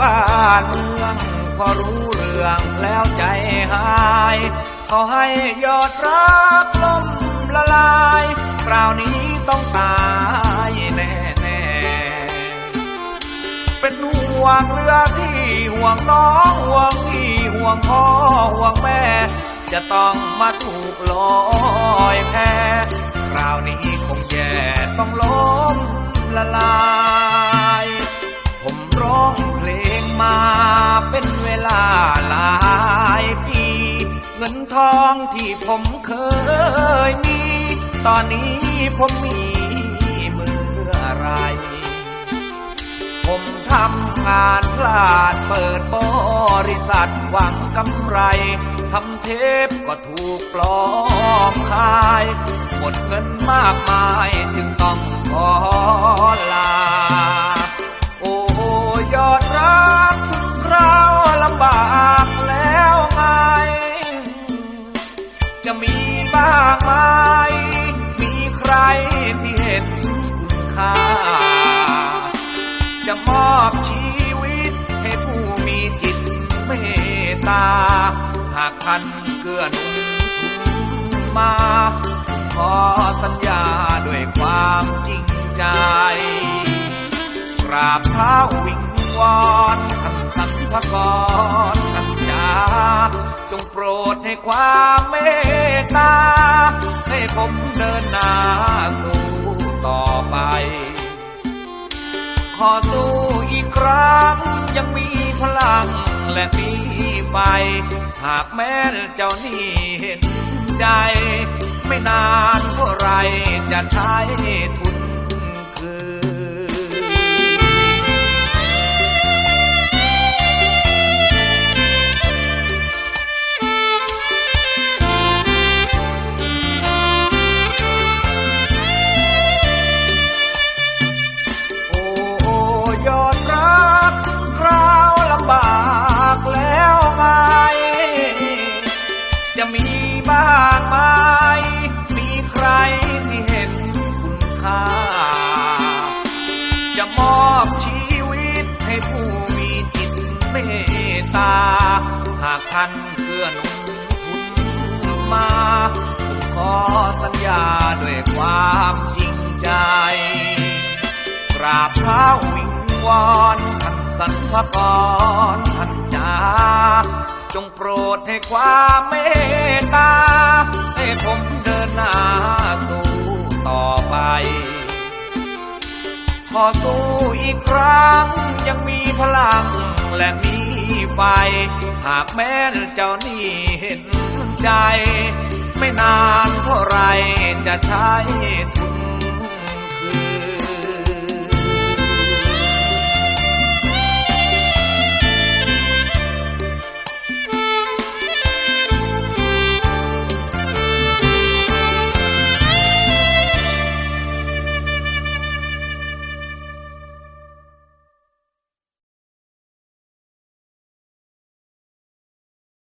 บ้านเมืองพอรู้เรื่องแล้วใจหายเขาให้ยอดรักล่มละลายคราวนี้ต้องตายแน่แน่ๆเป็นห่วงเรือที่ห่วงน้องห่วงพี่ห่วงพ่อห่วงแม่ จะต้องมาถูกลอยแพคราวนี้คงแย่ต้องล้มละลาย เป็นเวลาหลายปี เงินทองที่ผมเคยมี ตอนนี้ผมมีเมื่อไร ผมทำงานพลาดเปิดบริษัทหวังกำไรทำเทปก็ถูกปลอมขาย หมดเงินมากมายจึงต้องขอลา จะมอบชีวิตให้ผู้มีจิตเมตตา หากท่านเกื้อหนุนทุนมา ขอสัญญาด้วยความจริงใจ กราบเท้าวิงวอนท่านสันพกรท่านจาจงโปรดให้ความเมตตา ให้ผมเดินหน้า รั้งยังมีพลังและมีไฟหากแม้เจ้านี่เห็นใจ ไม่นานเท่าไรจะใช้ทุน จะมีบ้างไหมมีใครที่เห็นคุณค่า จะมอบชีวิตให้ผู้มีจิตเมตตา หากท่านเกื้อหนุนทุนมาผมขอสัญญาด้วยความจริงใจ กราบเท้าวิงวอนท่านสันพกรท่านจา จงโปรดให้ความเมตตา ให้ผมเดินหน้าสู่ต่อไป ขอสู้อีกครั้งยังมีพลังและมีไฟ หากแม้นเจ้านี่เห็นใจ ไม่นานเท่าไรจะใช้ทุน